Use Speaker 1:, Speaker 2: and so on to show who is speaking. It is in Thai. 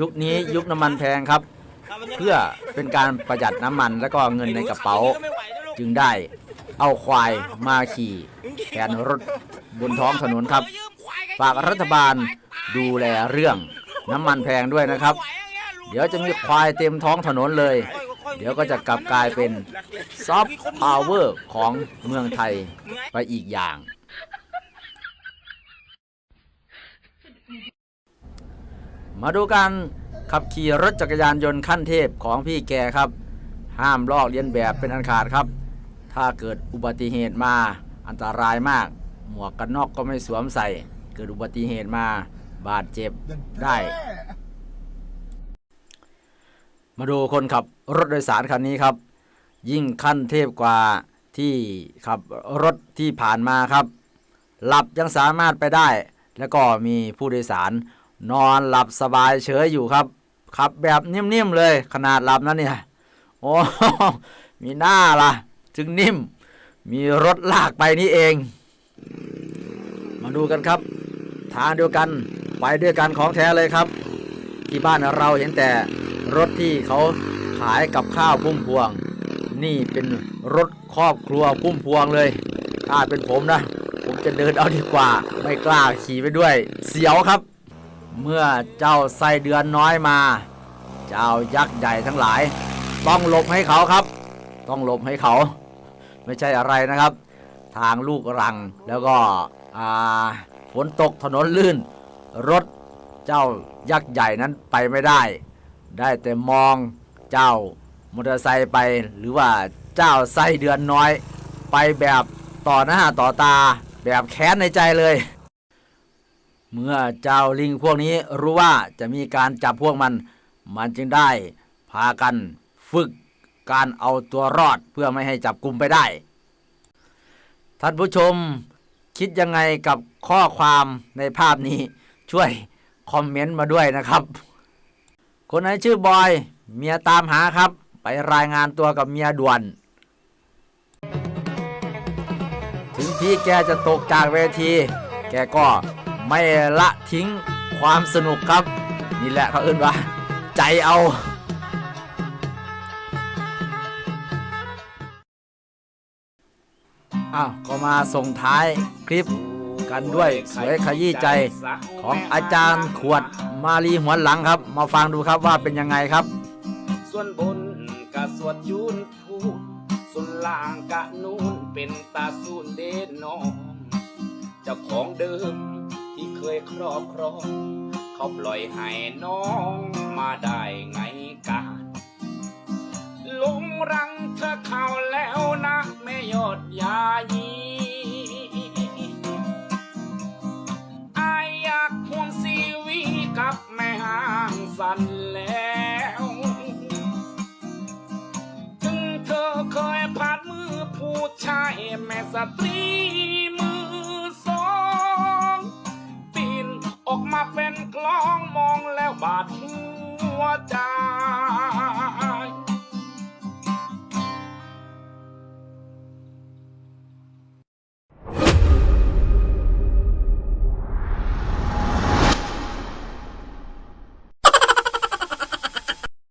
Speaker 1: ยุคนี้ยุคน้ำมันแพงครับ เพื่อเป็นการประหยัดน้ำมันและก็เงินในกระเป๋า จึงได้เอาควายมาขี่แทนรถบนท้องถนนครับ ฝากรัฐบาลดูแลเรื่องน้ำมันแพงด้วยนะครับ เดี๋ยวจะมีควายเต็มท้องถนนเลย เดี๋ยวก็จะกลับกลายเป็นซอฟต์พาวเวอร์ของเมืองไทยไปอีกอย่าง มาดูการขับขี่รถจักรยานยนต์ขั้นเทพของพี่แกครับ ห้ามลอกเลียนแบบเป็นอันขาดครับ ถ้าเกิดอุบัติเหตุมาอันตรายมาก หมวกกันน็อกก็ไม่สวมใส่ เกิดอุบัติเหตุมาบาดเจ็บได้ มาดูคนขับรถโดยสารคันนี้ครับ ยิ่งขั้นเทพกว่าที่ขับรถที่ผ่านมาครับ หลับยังสามารถไปได้ แล้วก็มีผู้โดยสาร นอนหลับสบายเฉยอยู่ครับขับแบบนิ่มๆเลยขนาดหลับนั้นเนี่ยโอ้มีหน้าล่ะ จึงนิ่ม มีรถลากไปนี่เอง มาดูกันครับ ทางเดียวกันไปด้วยกันของแท้เลยครับ ที่บ้านเราเห็นแต่รถที่เขาขายกับข้าวพุ่มพวง นี่เป็นรถครอบครัวพุ่มพวงเลย ถ้าเป็นผมนะ ผมจะเดินเอาดีกว่า ไม่กล้าขี่ไปด้วย เสียวครับ เมื่อเจ้าไส้เดือนน้อยมา เจ้ายักษ์ใหญ่ทั้งหลาย ต้องหลบให้เขาครับ ต้องหลบให้เขา ไม่ใช่อะไรนะครับ ทางลูกรังแล้วก็ฝนตกถนนลื่น รถเจ้ายักษ์ใหญ่นั้นไปไม่ได้ ได้แต่มองเจ้ามอเตอร์ไซค์ไปหรือว่าเจ้าไส้เดือนน้อย ไปแบบต่อหน้าต่อตาแบบแค้นในใจเลย เมื่อเจ้าลิงพวกนี้รู้ว่าจะมีการจับพวกมัน มันจึงได้พากันฝึกการเอาตัวรอดเพื่อไม่ให้จับกลุ่มไปได้ ท่านผู้ชมคิดยังไงกับข้อความในภาพนี้ช่วยคอมเมนต์มาด้วยนะครับ คนไหนชื่อบอย เมียตามหาครับ ไปรายงานตัวกับเมียด่วน ถึงพี่แกจะตกจากเวที แกก็ ไม่ละทิ้งความสนุกครับ นี่แหละเขาเอื้นว่า ใจเอาอ้าวก็มาส่งท้ายคลิปกันด้วยสวยขยี้ใจของอาจารย์ขวดมาลีหัวหลังครับ มาฟังดูครับว่าเป็นยังไงครับ
Speaker 2: ส่วนบนกะสวดยูนพูดส่วนล่างกะนูนเป็นตาสูนเดนนองเจ้าของเดิม ยครอบครองเขาปล่อยให้น้องมาได้ไงกันลงรังเธอเข้าแล้วนะแม่ยอดยายีอายอยากห่วงซีวีกับแม่ห้างสันแล้วถึงเธอเคยผ่านมือผู้ชายแม่สตรี นอ